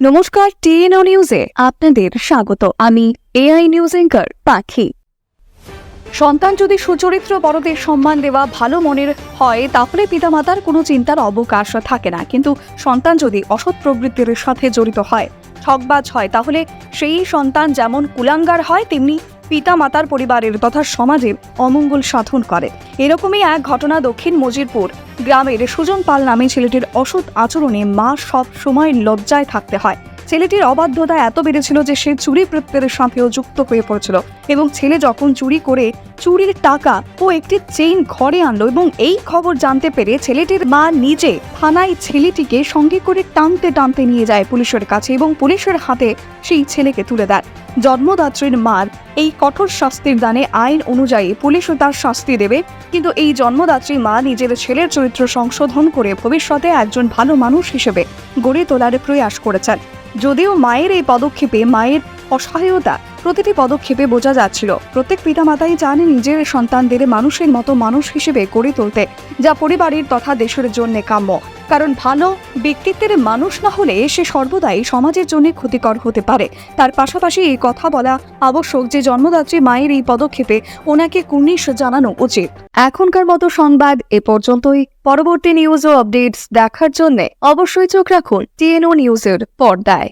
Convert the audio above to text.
নমস্কার, টিএনও নিউজে আপনাদের স্বাগত। আমি এআই নিউজ এঙ্কার পাখি। সন্তান যদি সুচরিত্র বড়দের সম্মান দেওয়া ভালো মনের হয়, তাহলে পিতামাতার কোনো চিন্তার অবকাশ থাকে না। কিন্তু সন্তান যদি অসৎ প্রবৃত্তির সাথে জড়িত হয় ঠকবাজ হয়, তাহলে সেই সন্তান যেমন কুলাঙ্গার হয়, তেমনি পিতামাতার পরিবারের তথা সমাজে অমঙ্গল সাধন করে। এরকমই এক ঘটনা দক্ষিণ মজিরপুর গ্রামের সুজন পাল নামে ছেলেটির অসৎ আচরণে মা সব সময় লজ্জায় থাকতে হয়। ছেলেটির অবাধ্যতা এত বেড়েছিল যে সে চুরি প্রত্যের সাথেও যুক্ত হয়ে পড়েছিল এবং ছেলে যখন চুরি করে চুরির টাকা ও একটি চেইন ঘরে আনলো এবং এই খবর জানতে পেরে ছেলেটির মা নিজে থানায় ছেলেটিকে সঙ্গে করে টানতে টানতে নিয়ে যায় পুলিশের কাছে এবং পুলিশের হাতে সেই ছেলেকে তুলে দেয়। জন্মদাত্রীর মার এই কঠোর শাস্তির দানে আইন অনুযায়ী পুলিশও তার শাস্তি দেবে, কিন্তু এই জন্মদাত্রী মা নিজের ছেলের চরিত্র সংশোধন করে ভবিষ্যতে একজন ভালো মানুষ হিসেবে গড়ে তোলার প্রয়াস করেছেন। যদিও মায়ের এই পদক্ষেপে মায়ের অসহায়তা। প্রতিটি পদক্ষেপে বোঝা যাচ্ছিল, প্রত্যেক পিতামাতাই চান নিজের সন্তানদের মানুষের মতো মানুষ হিসেবে গড়ে তুলতে, যা পরিবারের তথা দেশের জন্য কাম্য। কারণ ভালো ব্যক্তিত্বের মানুষ না হলে সে সর্বদাই সমাজের জন্য ক্ষতিকর হতে পারে। তার পাশাপাশি এই কথা বলা আবশ্যক যে জন্মদাত্রী মায়ের এই পদক্ষেপে ওনাকে কুর্নিশ জানানো উচিত। এখনকার মতো সংবাদ এ পর্যন্তই। পরবর্তী নিউজ ও আপডেটস দেখার জন্য অবশ্যই চোখ রাখুন টিএনও নিউজের পর্দায়।